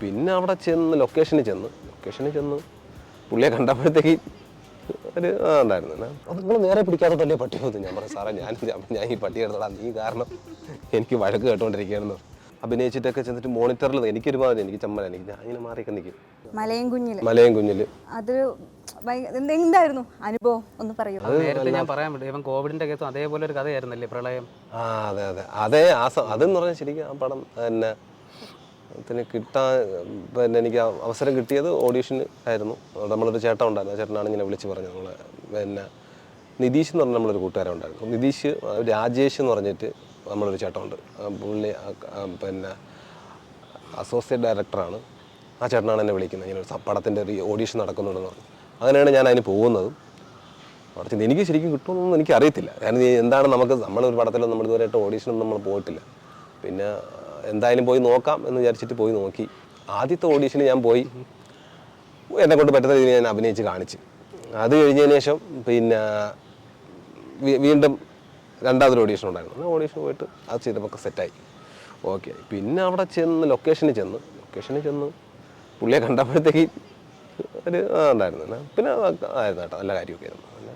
പിന്നെ അവിടെ ചെന്ന് ലൊക്കേഷനിൽ ചെന്ന്. ലൊക്കേഷനിൽ ചെന്ന് പുള്ളിയെ കണ്ടപ്പോഴത്തേക്ക് ഒരു ഉണ്ടായിരുന്നു. എന്നാ, അത് നിങ്ങൾ നേരെ പിടിക്കാത്തതല്ലേ പട്ടി? പോകുന്നത് ഞാൻ പറഞ്ഞു സാറേ ഞാൻ ഞാൻ ഈ പട്ടി എടുത്തോളാം നീ കാരണം എനിക്ക് വഴക്ക് കേട്ടോണ്ടിരിക്കുകയാണെന്ന് അഭിനയിച്ചിട്ടൊക്കെ ചെന്നിട്ട് മോണിറ്ററിൽ എനിക്കൊരുപാട് എനിക്ക് ചമ്മല എനിക്ക് ഞാൻ ഇങ്ങനെ മാറിയൊക്കെ നിൽക്കും. മലയും കുഞ്ഞിൽ. മലയും കുഞ്ഞിൽ എന്ത് എന്തായിരുന്നു അനുഭവം? ഒന്ന് പറയൂ. അത് നേരത്തെ ഞാൻ പറയാൻ പറ്റും. ഇവൻ കോവിഡിന്റെ കേസും അതേപോലെ ഒരു കഥയായിരുന്നല്ലേ പ്രളയം? ആ അതെ അതെ. അതെ ആ അതെന്ന് പറഞ്ഞാൽ ശരിക്കും ആ പടം തന്നെ പിന്നെ കിട്ടാൻ പിന്നെ എനിക്ക് അവസരം കിട്ടിയത് ഓഡീഷന് ആയിരുന്നു. നമ്മളൊരു ചേട്ടൻ ഉണ്ടായിരുന്നു. ആ ചേട്ടനാണ് ഇങ്ങനെ വിളിച്ച് പറഞ്ഞത്. നമ്മളെ പിന്നെ നിതീഷ് എന്ന് പറഞ്ഞ നമ്മളൊരു കൂട്ടുകാരൻ ഉണ്ടായിരുന്നു. നിതീഷ് രാജേഷ് എന്ന് പറഞ്ഞിട്ട് നമ്മളൊരു ചേട്ടനുണ്ട്. പുള്ളി പിന്നെ അസോസിയേറ്റ് ഡയറക്ടറാണ് ആ ചേട്ടനാണ് എന്നെ വിളിക്കുന്നത്. ഇങ്ങനെ ഒരു പടത്തിന്റെ ഒരു ഓഡീഷൻ നടക്കുന്നുണ്ടെന്ന് പറഞ്ഞു. അങ്ങനെയാണ് ഞാൻ അതിന് പോകുന്നത്. അവിടെ ചെന്ന് എനിക്ക് ശരിക്കും കിട്ടുമെന്നൊന്നും എനിക്ക് അറിയത്തില്ല കാരണം എന്താണ് നമുക്ക് നമ്മളൊരു പടത്തിലൊന്നും നമ്മൾ ഇതുവരെയായിട്ട് ഓഡീഷനൊന്നും നമ്മൾ പോയിട്ടില്ല. പിന്നെ എന്തായാലും പോയി നോക്കാം എന്ന് വിചാരിച്ചിട്ട് പോയി നോക്കി. ആദ്യത്തെ ഓഡീഷന് ഞാൻ പോയി. എന്നെ കൊണ്ട് പറ്റുന്ന രീതിയിൽ ഞാൻ അഭിനയിച്ച് കാണിച്ച്. അത് കഴിഞ്ഞതിന് ശേഷം പിന്നെ വീണ്ടും രണ്ടാമതൊരു ഓഡീഷൻ ഉണ്ടായിരുന്നു. ആ ഓഡീഷൻ പോയിട്ട് അത് ചെയ്തപ്പോൾ സെറ്റായി ഓക്കെ പിന്നെ അവിടെ ചെന്ന് ലൊക്കേഷനിൽ ചെന്ന്. ലൊക്കേഷനിൽ ചെന്ന് പുള്ളിയെ കണ്ടപ്പോഴത്തേക്ക് ഒരു ഉണ്ടായിരുന്നു. പിന്നെ ആയിരുന്നു കേട്ടോ. നല്ല കാര്യമൊക്കെ ആയിരുന്നു. പിന്നെ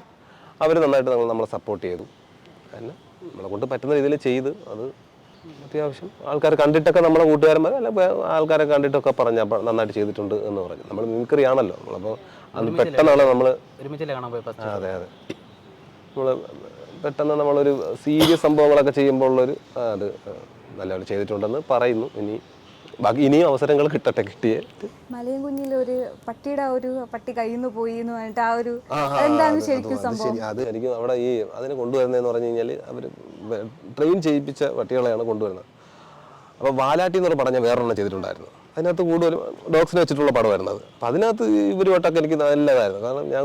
അവർ നന്നായിട്ട് നമ്മൾ നമ്മളെ സപ്പോർട്ട് ചെയ്തു. പിന്നെ നമ്മളെ കൊണ്ട് പറ്റുന്ന രീതിയിൽ ചെയ്ത് അത് അത്യാവശ്യം. ആൾക്കാർ കണ്ടിട്ടൊക്കെ നമ്മുടെ കൂട്ടുകാരന്മാർ അല്ല ആൾക്കാരെ കണ്ടിട്ടൊക്കെ പറഞ്ഞ നന്നായിട്ട് ചെയ്തിട്ടുണ്ട് എന്ന് പറഞ്ഞു. നമ്മൾ മിമിക്രി ആണല്ലോ നമ്മളപ്പോൾ അത് പെട്ടെന്നാണ് നമ്മൾ അതെ അതെ. നമ്മൾ പെട്ടെന്ന് നമ്മളൊരു സീരിയസ് സംഭവങ്ങളൊക്കെ ചെയ്യുമ്പോൾ ഉള്ളൊരു അത് നല്ലപോലെ ചെയ്തിട്ടുണ്ടെന്ന് പറയുന്നു. ഇനി ബാക്കി ഇനിയും അവസരങ്ങൾ കിട്ടട്ടെ കിട്ടിയേ. മലയും കുഞ്ഞിൽ ഒരു പട്ടിയുടെ ഒരു പട്ടി കയ്യിൽ നിന്ന് പോയി എന്ന് പറഞ്ഞിട്ട് ആ ഒരു എന്താണ് ശരിക്കും സംഭവം? ശരി. അത് ശരിക്കും അവിടെ ഈ അതിനെ കൊണ്ടുവരുന്നതെന്ന് പറഞ്ഞു കഴിഞ്ഞാൽ അവർ ട്രെയിൻ ചെയ്യിപ്പിച്ച പട്ടികളെയാണ് കൊണ്ടുവരുന്നത്. അപ്പോൾ വാലാട്ടി എന്നൊരു പടം ഞാൻ വേറൊരെണ്ണം ചെയ്തിട്ടുണ്ടായിരുന്നു. അതിനകത്ത് കൂടുതലും ഡോഗ്സിനെ വെച്ചിട്ടുള്ള പടമായിരുന്നു അത്. അപ്പോൾ അതിനകത്ത് ഇവരുമായിട്ടൊക്കെ എനിക്ക് നല്ലതായിരുന്നു. കാരണം ഞാൻ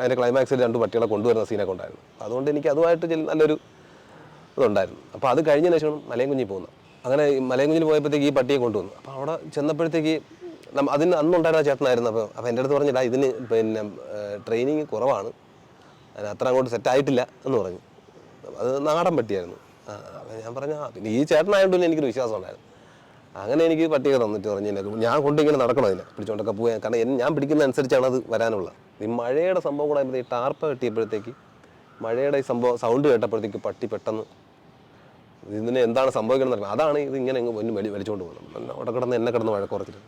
അതിന്റെ ക്ലൈമാക്സിൽ രണ്ട് പട്ടികളെ കൊണ്ടുവരുന്ന സീനൊക്കെ ഉണ്ടായിരുന്നു. അതുകൊണ്ട് എനിക്ക് അതുമായിട്ട് നല്ലൊരു ഇതുണ്ടായിരുന്നു. അപ്പോൾ അത് കഴിഞ്ഞതിന് ശേഷം മലയും കുഞ്ഞി പോകുന്നത് അങ്ങനെ ഈ മലയും കുഞ്ഞിൽ പോയപ്പോഴത്തേക്ക് ഈ പട്ടിയെ കൊണ്ടുവന്നു. അപ്പോൾ അവിടെ ചെന്നപ്പോഴത്തേക്ക് അതിന് അന്നുണ്ടായിരുന്ന ചേട്ടനായിരുന്നു. അപ്പോൾ അപ്പോൾ എന്റെ അടുത്ത് പറഞ്ഞില്ല ഇതിന് പിന്നെ ട്രെയിനിങ് കുറവാണ്. അതിന് അത്ര അങ്ങോട്ട് സെറ്റ് ആയിട്ടില്ല എന്ന് പറഞ്ഞു. അത് നാടൻ പട്ടിയായിരുന്നു. അപ്പം ഞാൻ പറഞ്ഞ പിന്നെ ഈ ചേട്ടനായതുകൊണ്ട് എനിക്കൊരു വിശ്വാസം ഉണ്ടായിരുന്നു അങ്ങനെ എനിക്ക് പട്ടിക തന്നിട്ട് പറഞ്ഞു ഞാൻ കൊണ്ട് ഇങ്ങനെ നടക്കണം അതിനെ പിടിച്ചോണ്ടൊക്കെ പോയാൽ കാരണം ഞാൻ പിടിക്കുന്ന അനുസരിച്ചാണ് അത് വരാനുള്ളത്. ഈ മഴയുടെ സംഭവം കൂടെ ആയപ്പോൾ ഈ ടാർപ്പ കെട്ടിയപ്പോഴത്തേക്ക് മഴയുടെ ഈ സംഭവം സൗണ്ട് കേട്ടപ്പോഴത്തേക്ക് പട്ടി പെട്ടെന്ന് ഇതിന് എന്താണ് സംഭവിക്കണം എന്നറിയാം അതാണ് ഇത് ഇങ്ങനെ ഒന്ന് വലി വലിച്ചുകൊണ്ട് പോകുന്നത്. അവിടെ കിടന്ന് എന്നെ കിടന്ന് മഴ കുറച്ചിട്ട്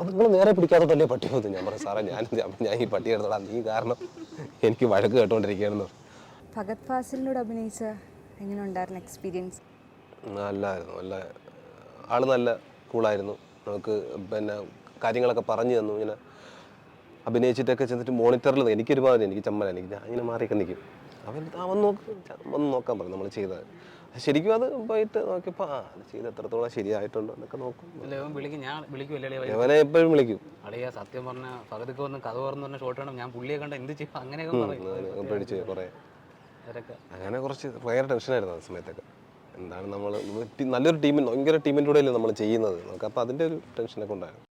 അത് നിങ്ങൾ നേരെ പിടിക്കാത്തതല്ലേ പട്ടി പോകുന്നത്? ഞാൻ പറഞ്ഞു സാറേ ഞാൻ ഞാൻ ഈ പട്ടി എടുത്തോളാം. നീ കാരണം എനിക്ക് വഴക്ക് കേട്ടോണ്ടിരിക്കുകയാണെന്ന് പറഞ്ഞു. ഭഗത് ഫാസിലിനോട് അഭിനയിച്ച എങ്ങനെ ഉണ്ടായിരുന്നു എക്സ്പീരിയൻസ് നല്ലായിരുന്നു നല്ല ആൾ നല്ല കൂളായിരുന്നു. നമുക്ക് പിന്നെ കാര്യങ്ങളൊക്കെ പറഞ്ഞു തന്നു ഇങ്ങനെ അഭിനയിച്ചിട്ടൊക്കെ ചെന്നിട്ട് മോണിറ്ററിൽ എനിക്കൊരുപാട് എനിക്ക് ചമ്മല എനിക്ക് ഞാൻ ഇങ്ങനെ മാറിയൊക്കെ നിൽക്കും അവൻ അവൻ നോക്ക് വന്ന് നോക്കാൻ പറഞ്ഞു നമ്മൾ ചെയ്തത്. ശരിക്കും അത് പോയിട്ട് നോക്കിയപ്പോൾ ആ അത് ചെയ്ത് എത്രത്തോളം ശരിയായിട്ടുണ്ടോ എന്നൊക്കെ നോക്കും. വിളിക്കും ഞാൻ വിളിക്കുമല്ലേ അവനെ എപ്പോഴും വിളിക്കും. അളിയ സത്യം പറഞ്ഞ പകുതിക്ക് വന്ന് കഥ പറഞ്ഞു പറഞ്ഞ ഷോട്ട് വേണം ഞാൻ പുള്ളിയെ കണ്ട എന്ത് ചെയ്യും? അങ്ങനെയൊക്കെ പേടിച്ചു കുറേ. അങ്ങനെ കുറച്ച് ഭയങ്കര ടെൻഷനായിരുന്നു ആ സമയത്തൊക്കെ. എന്താണ് നമ്മൾ നല്ലൊരു ടീമിന് ഭയങ്കര ടീമിന്റെ കൂടെയല്ലേ നമ്മൾ ചെയ്യുന്നത്. നമുക്ക് അപ്പോൾ അതിന്റെ ഒരു ടെൻഷനൊക്കെ ഉണ്ടായിരുന്നു.